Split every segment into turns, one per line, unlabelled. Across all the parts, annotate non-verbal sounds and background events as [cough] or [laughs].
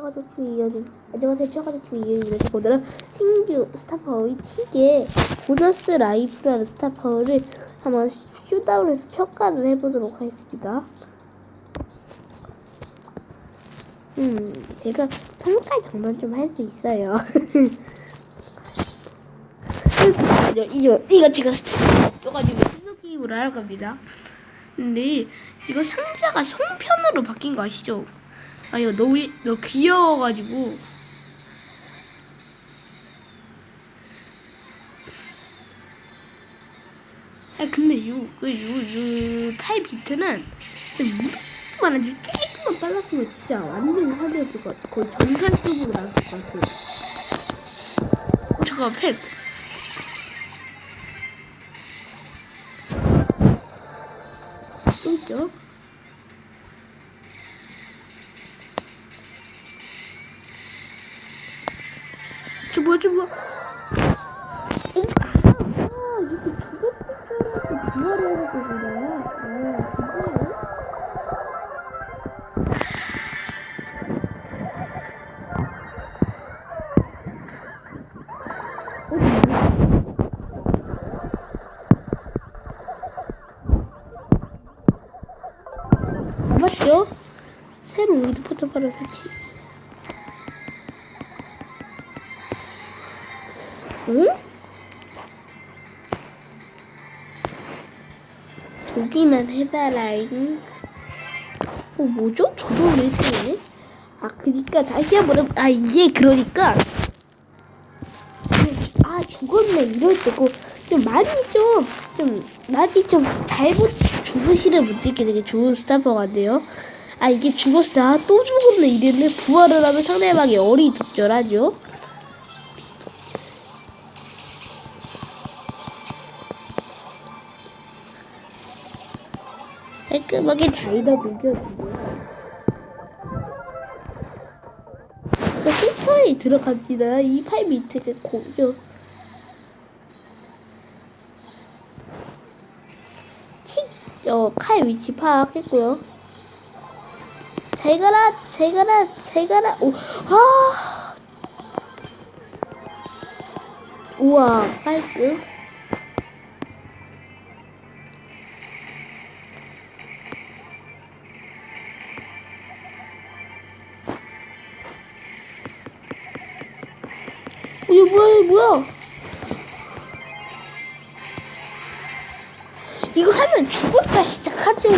가족팀 이어진 안녕하세요. 추가가족팀 이어진 오늘은 신규 스타파워의 틱의 보너스 라이프라는 스타파워를 한번 쇼다운해서 평가를 해보도록 하겠습니다. 음 제가 평가 정말 좀 할 수 있어요. [laughs] 이거 이거 제가 써가지고 신속 게임을 하러 갑니다. 근데 이거 상자가 송편으로 바뀐 거 아시죠? 아니요 너무 이- 너무 귀여워가지고. 아 근데 요그요요 파이 비트는 무조건 아주 조금만 빨랐으면 진짜 완전 화려했을 것 같아. 거의 정상급으로 나왔을 것 같아. 어, 잠깐 펜 또 있죠? 아 그거요? 맞죠? 새로 우드 포토바를 설치 응? 보기만 해봐라잉. 어, 뭐죠? 저도 왜 이렇게 아, 그니까 다시 한번 해보- 아, 이게 그러니까. 아, 죽었네. 이럴 때고. 좀 많이 좀, 좀, 많이 좀 잘못 죽으시는 분들께 되게 좋은 스타퍼 같네요. 아, 이게 죽었을 때, 아, 또 죽었네. 이랬네. 부활을 하면 상대방이 어리둥절하죠. 깔끔하게 다 잃어보죠. 자, 슈퍼에 들어갑니다. 이팔 밑에. 틱, 어, 칼 위치 파악했고요. 잘 가라, 잘 가라, 잘 가라. 오, 아. 우와, 깔끔. 이거 뭐야, 이거 뭐야? 이거 하면 죽었다 시작하죠.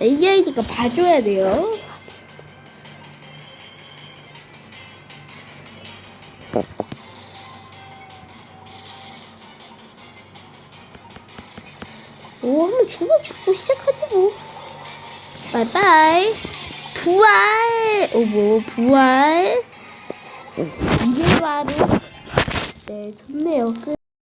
AI니까 봐줘야 돼요. 오, 하면 죽어, 죽고 시작하죠, 뭐. 바이바이. 부활! 어, 뭐, 부활? 이게 바로, 네, 좋네요. 끝.